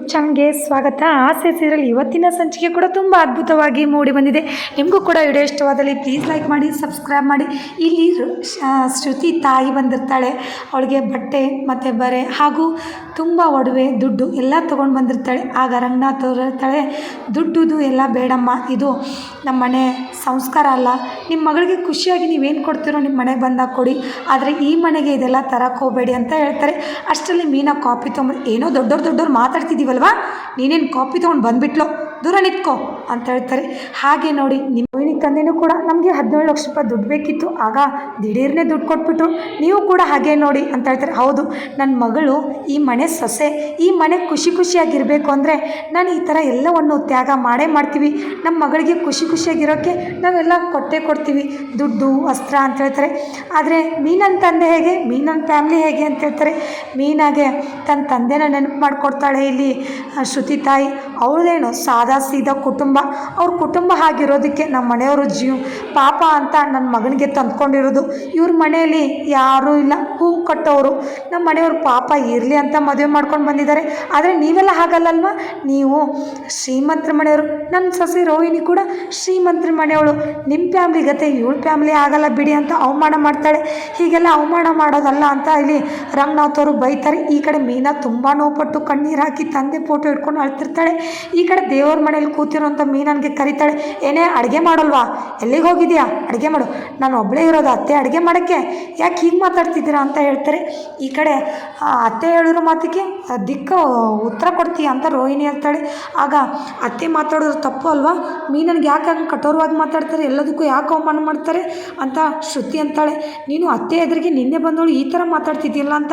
YouTube ಸ್ವಾಗತ. ಆಸೆ serial ಇವತ್ತಿನ ಸಂಚಿಕೆ ಕೂಡ ತುಂಬ ಅದ್ಭುತವಾಗಿ ಮೂಡಿ ಬಂದಿದೆ. ನಿಮಗೂ ಕೂಡ ವಿಡಿಯೋ ಇಷ್ಟವಾದಲ್ಲಿ ಪ್ಲೀಸ್ ಲೈಕ್ ಮಾಡಿ ಸಬ್ಸ್ಕ್ರೈಬ್ ಮಾಡಿ. ಇಲ್ಲಿ ಶ್ರುತಿ ತಾಯಿ ಬಂದಿರ್ತಾಳೆ. ಅವಳಿಗೆ ಬಟ್ಟೆ, ಮತ್ತು ಬರೆ, ಹಾಗೂ ತುಂಬ ಒಡವೆ, ದುಡ್ಡು ಎಲ್ಲ ತೊಗೊಂಡು ಬಂದಿರ್ತಾಳೆ. ಆಗ ರಂಗನಾಥ್ ಅವರು ಇರ್ತಾಳೆ ದುಡ್ಡುದು ಎಲ್ಲ ಬೇಡಮ್ಮ. ಇದು ನಮ್ಮ ಮನೆ ಸಂಸ್ಕಾರ ಅಲ್ಲ. ನಿಮ್ಮ ಮಗಳಿಗೆ ಖುಷಿಯಾಗಿ ನೀವೇನು ಕೊಡ್ತೀರೋ ನಿಮ್ಮ ಮನೆಗೆ ಬಂದಾಗ ಕೊಡಿ. ಆದರೆ ಈ ಮನೆಗೆ ಇದೆಲ್ಲ ತರಕ್ಕೆ ಹೋಗಬೇಡಿ ಅಂತ ಹೇಳ್ತಾರೆ. ಅಷ್ಟರಲ್ಲಿ ಮೀನಾ ಕಾಪಿ ತೊಗೊಂಡು ಏನೋ ದೊಡ್ಡವ್ರು ದೊಡ್ಡವ್ರು ಮಾತಾಡ್ತಿದ್ದೀವಲ್ವಾ ನೀನೇನು ಕಾಪಿ ತೊಗೊಂಡು ಬಂದುಬಿಟ್ಲು? ದೂರ ನಿಂತ್ಕೋ ಅಂತ ಹೇಳ್ತಾರೆ. ಹಾಗೆ ನೋಡಿ, ನಿಮ್ಮ ಮೋಹಿನಿ ತಂದೆನೂ ಕೂಡ ನಮಗೆ ಹದಿನೇಳು ಲಕ್ಷ ರೂಪಾಯಿ ದುಡ್ಡು ಬೇಕಿತ್ತು. ಆಗ ದಿಢೀರ್ನೇ ದುಡ್ಡು ಕೊಟ್ಬಿಟ್ರು ನೀವು ಕೂಡ ಹಾಗೆ ನೋಡಿ ಅಂತ ಹೇಳ್ತಾರೆ. ಹೌದು ನನ್ನ ಮಗಳು ಈ ಮನೆ ಸೊಸೆ, ಈ ಮನೆ ಖುಷಿ ಖುಷಿಯಾಗಿರಬೇಕು ಅಂದರೆ ನಾನು ಈ ಥರ ಎಲ್ಲವನ್ನು ತ್ಯಾಗ ಮಾಡೇ ಮಾಡ್ತೀವಿ. ನಮ್ಮ ಮಗಳಿಗೆ ಖುಷಿ ಖುಷಿಯಾಗಿರೋಕ್ಕೆ ನಾವೆಲ್ಲ ಕೊಟ್ಟೇ ಕೊಡ್ತೀವಿ, ದುಡ್ಡು ವಸ್ತ್ರ ಅಂತ ಹೇಳ್ತಾರೆ. ಆದರೆ ಮೀನನ್ನ ತಂದೆ ಹೇಗೆ ಮೀನನ್ನ ಫ್ಯಾಮ್ಲಿ ಹೇಗೆ ಅಂತ ಹೇಳ್ತಾರೆ. ಮೀನಾಗೆ ತನ್ನ ತಂದೆನ ನೆನಪು ಮಾಡಿಕೊಡ್ತಾಳೆ ಇಲ್ಲಿ ಶ್ರುತಿ ತಾಯಿ. ಅವಳದೇನು ಸಾದಾ ಸೀದಾ ಕುಟುಂಬ. ಅವ್ರ ಕುಟುಂಬ ಆಗಿರೋದಕ್ಕೆ ನಮ್ಮ ಮನೆಯವರು ಜೀವ. ಪಾಪ ಅಂತ ನನ್ನ ಮಗನಿಗೆ ತಂದ್ಕೊಂಡಿರೋದು. ಇವ್ರ ಮನೆಯಲ್ಲಿ ಯಾರೂ ಇಲ್ಲ. ಹೂವು ಕಟ್ಟೋರು ನಮ್ಮ ಮನೆಯವ್ರ ಪಾಪ ಇರಲಿ ಅಂತ ಮದುವೆ ಮಾಡ್ಕೊಂಡು ಬಂದಿದ್ದಾರೆ ಆದರೆ ನೀವೆಲ್ಲ ಹಾಗಲ್ಲಲ್ವ? ನೀವು ಶ್ರೀಮಂತ್ರ ಮನೆಯವರು. ನನ್ನ ಸೊಸೆ ರೋಹಿಣಿ ಕೂಡ ಶ್ರೀಮಂತ್ರ ಮನೆಯವಳು. ನಿಮ್ಮ ಫ್ಯಾಮ್ಲಿ ಗತೆ ಇವಳ ಫ್ಯಾಮ್ಲಿ ಆಗಲ್ಲ ಬಿಡಿ ಅಂತ ಅವಮಾನ ಮಾಡ್ತಾಳೆ. ಹೀಗೆಲ್ಲ ಅವಮಾನ ಮಾಡೋದಲ್ಲ ಅಂತ ಇಲ್ಲಿ ರಂಗನಾಥ್ ಅವರು ಬೈತಾರೆ. ಈ ಕಡೆ ಮೀನಾ ತುಂಬ ನೋವುಪಟ್ಟು ಕಣ್ಣೀರು ಹಾಕಿ ತಂದೆ ಫೋಟೋ ಇಟ್ಕೊಂಡು ಅಳ್ತಿರ್ತಾಳೆ. ಈ ಕಡೆ ದೇವ್ರ ಮನೇಲಿ ಕೂತಿರೋಂಥ ಮೀನನ್ಗೆ ಕರಿತಾಳೆ, ಏನೇ ಅಡುಗೆ ಮಾಡಲ್ವಾ? ಎಲ್ಲಿಗೆ ಹೋಗಿದ್ಯಾ? ಅಡುಗೆ ಮಾಡು. ನಾನು ಒಬ್ಬಳೇ ಇರೋದು, ಅತ್ತೆ ಅಡುಗೆ ಮಾಡೋಕ್ಕೆ. ಯಾಕೆ ಹೀಗೆ ಮಾತಾಡ್ತಿದ್ದೀರಾ ಅಂತ ಹೇಳ್ತಾರೆ. ಈ ಕಡೆ ಅತ್ತೆ ಹೇಳಿರೋ ಮಾತಿಗೆ ದಿಕ್ಕು ಉತ್ತರ ಕೊಡ್ತೀಯ ಅಂತ ರೋಹಿಣಿ ಹೇಳ್ತಾಳೆ. ಆಗ ಅತ್ತೆ ಮಾತಾಡೋದು ತಪ್ಪು ಅಲ್ವಾ? ಮೀನನ್ಗೆ ಯಾಕೆ ಹಂಗೆ ಕಠೋರವಾಗಿ ಮಾತಾಡ್ತಾರೆ? ಎಲ್ಲದಕ್ಕೂ ಯಾಕೆ ಅವಮಾನ ಮಾಡ್ತಾರೆ ಅಂತ ಶ್ರುತಿ ಅಂತಾಳೆ. ನೀನು ಅತ್ತೆ ಎದುರಿಗೆ ನಿನ್ನೆ ಬಂದವಳು ಈ ಥರ ಮಾತಾಡ್ತಿದ್ದಿಲ್ಲ ಅಂತ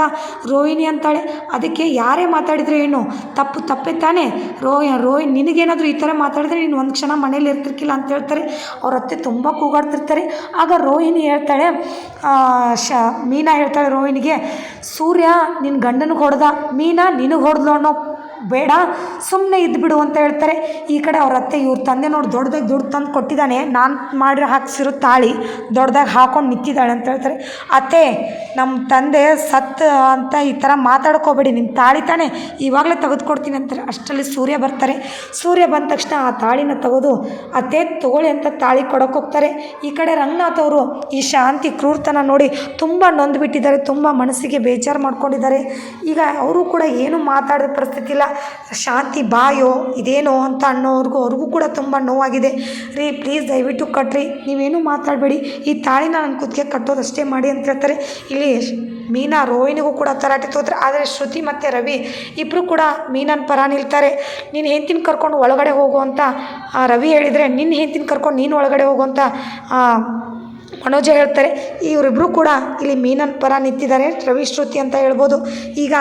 ರೋಹಿಣಿ ಅಂತಾಳೆ. ಅದಕ್ಕೆ ಯಾರೇ ಮಾತಾಡಿದರೆ ಏನು? ತಪ್ಪು ತಪ್ಪೇ ತಾನೇ? ರೋಹಿ, ರೋಹಿಣಿ ನಿನಗೇನಾದರೂ ಈ ಥರ ಮಾತಾಡಿದ್ರೆ ನೀನು ಒಂದು ಕ್ಷಣ ಮನೇಲಿ ಇರ್ತಿರ್ಕಿಲ್ಲ ಅಂತ ಹೇಳ್ತಾರೆ. ಅವ್ರ ಅತ್ತೆ ತುಂಬ ಕೂಗಾಡ್ತಿರ್ತಾರೆ. ಆಗ ರೋಹಿಣಿ ಹೇಳ್ತಾಳೆ ಶ, ಮೀನಾ ಹೇಳ್ತಾಳೆ ರೋಹಿಣಿಗೆ, ಸೂರ್ಯ ನಿನ್ನ ಗಂಡನಿಗೆ ಹೊಡೆದ. ಮೀನಾ, ನಿನಗೆ ಹೊಡೆದ್ಲು ಅನ್ನೋ ಬೇಡ ಸುಮ್ಮನೆ ಇದ್ಬಿಡು ಅಂತ ಹೇಳ್ತಾರೆ. ಈ ಕಡೆ ಅವ್ರ ಅತ್ತೆ ಇವ್ರ ತಂದೆ ನೋಡಿ ದೊಡ್ಡದಾಗಿ ದುಡ್ಡು ತಂದು ಕೊಟ್ಟಿದ್ದಾನೆ. ನಾನು ಮಾಡಿರೋ ಹಾಕ್ಸಿರೋ ತಾಳಿ ದೊಡ್ಡದಾಗಿ ಹಾಕೊಂಡು ನಿಂತಿದ್ದಾಳೆ ಅಂತ ಹೇಳ್ತಾರೆ. ಅತ್ತೆ ನಮ್ಮ ತಂದೆ ಸತ್ ಅಂತ ಈ ಥರ ಮಾತಾಡ್ಕೋಬೇಡಿ ನಿನ್ನ ತಾಳಿ ತಾನೆ ಇವಾಗಲೇ ತೆಗೆದುಕೊಡ್ತೀನಿ ಅಂತಾರೆ. ಅಷ್ಟರಲ್ಲಿ ಸೂರ್ಯ ಬರ್ತಾರೆ. ಸೂರ್ಯ ಬಂದ ತಕ್ಷಣ ಆ ತಾಳಿನ ತೆಗೆದು, ಅತ್ತೆ, ತಗೊಳ್ಳಿ ಅಂತ ತಾಳಿ ಕೊಡೋಕೆ ಹೋಗ್ತಾರೆ. ಈ ಕಡೆ ರಂಗನಾಥ್ ಅವರು ಈ ಶಾಂತಿ ಕ್ರೂರ್ತನ ನೋಡಿ ತುಂಬ ನೊಂದುಬಿಟ್ಟಿದ್ದಾರೆ, ತುಂಬ ಮನಸ್ಸಿಗೆ ಬೇಜಾರು ಮಾಡ್ಕೊಂಡಿದ್ದಾರೆ. ಈಗ ಅವರು ಕೂಡ ಏನು ಮಾತಾಡೋ ಪರಿಸ್ಥಿತಿ ಇಲ್ಲ. ಶಾಂತಿ ಬಾಯೋ, ಇದೇನೋ ಅಂತ ಅನ್ನೋವ್ರಿಗೂ ಅವ್ರಿಗೂ ಕೂಡ ತುಂಬ ನೋವಾಗಿದೆ. ರೀ ಪ್ಲೀಸ್ ದಯವಿಟ್ಟು ಕಟ್ರಿ. ನೀವೇನು ಮಾತಾಡಬೇಡಿ. ಈ ತಾಳಿನ ನನ್ನ ಕುತ್ತಿಗೆ ಕಟ್ಟೋದಷ್ಟೇ ಮಾಡಿ ಅಂತ ಹೇಳ್ತಾರೆ. ಇಲ್ಲಿ ಮೀನಾ ರೋಹಿಣಿಗೂ ಕೂಡ ತರಾಟೆ ತೋತಾರೆ, ಆದರೆ ಶ್ರುತಿ ಮತ್ತು ರವಿ ಇಬ್ಬರು ಕೂಡ ಮೀನನ ಪರ ನಿಲ್ತಾರೆ. ನೀನು ಹೆಂತಿನ ಕರ್ಕೊಂಡು ಒಳಗಡೆ ಹೋಗು ಅಂತ ರವಿ ಹೇಳಿದರೆ ನಿನ್ನ ಹೆಂತಿನ ಕರ್ಕೊಂಡು ನೀನು ಒಳಗಡೆ ಹೋಗು ಅಂತ ಮನೋಜ ಹೇಳ್ತಾರೆ. ಇವರಿಬ್ಬರು ಕೂಡ ಇಲ್ಲಿ ಮೀನನ ಪರ ನಿಂತಿದ್ದಾರೆ. ರವಿ, ಶ್ರುತಿ ಅಂತ ಹೇಳ್ಬೋದು. ಈಗ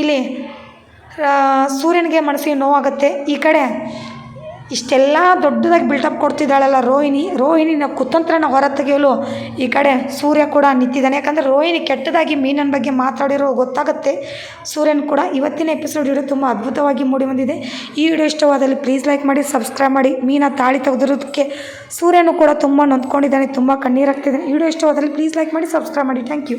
ಇಲ್ಲಿ ಸೂರ್ಯನಿಗೆ ಮನಸ್ಸಿಗೆ ನೋವಾಗುತ್ತೆ ಈ ಕಡೆ ಇಷ್ಟೆಲ್ಲ ದೊಡ್ಡದಾಗಿ ಬಿಲ್ಟಪ್ ಕೊಡ್ತಿದ್ದಾಳಲ್ಲ ರೋಹಿಣಿ. ರೋಹಿಣಿನ ಕುತಂತ್ರನ ಹೊರ ತೆಗೆಯಲು ಈ ಕಡೆ ಸೂರ್ಯ ಕೂಡ ನಿಂತಿದ್ದಾನೆ. ಯಾಕಂದರೆ ರೋಹಿಣಿ ಕೆಟ್ಟದಾಗಿ ಮೀನನ ಬಗ್ಗೆ ಮಾತಾಡಿರೋ ಗೊತ್ತಾಗುತ್ತೆ. ಸೂರ್ಯನ ಕೂಡ ಇವತ್ತಿನ ಎಪಿಸೋಡ್ ವಿಡಿಯೋ ತುಂಬ ಅದ್ಭುತವಾಗಿ ಮೂಡಿ ಬಂದಿದೆ. ಈ ವಿಡಿಯೋ ಇಷ್ಟವಾದಲ್ಲಿ ಪ್ಲೀಸ್ ಲೈಕ್ ಮಾಡಿ ಸಬ್ಸ್ಕ್ರೈಬ್ ಮಾಡಿ. ಮೀನ ತಾಳಿ ತೆಗೆದಿರೋದಕ್ಕೆ ಸೂರ್ಯನು ಕೂಡ ತುಂಬ ನೊಂದ್ಕೊಂಡಿದ್ದಾನೆ, ತುಂಬ ಕಣ್ಣೀರಾಗ್ತಿದ್ದಾನೆ ವಿಡಿಯೋ ಇಷ್ಟವಾದಲ್ಲಿ ಪ್ಲೀಸ್ ಲೈಕ್ ಮಾಡಿ ಸಬ್ಸ್ಕ್ರೈಬ್ ಮಾಡಿ. Thank you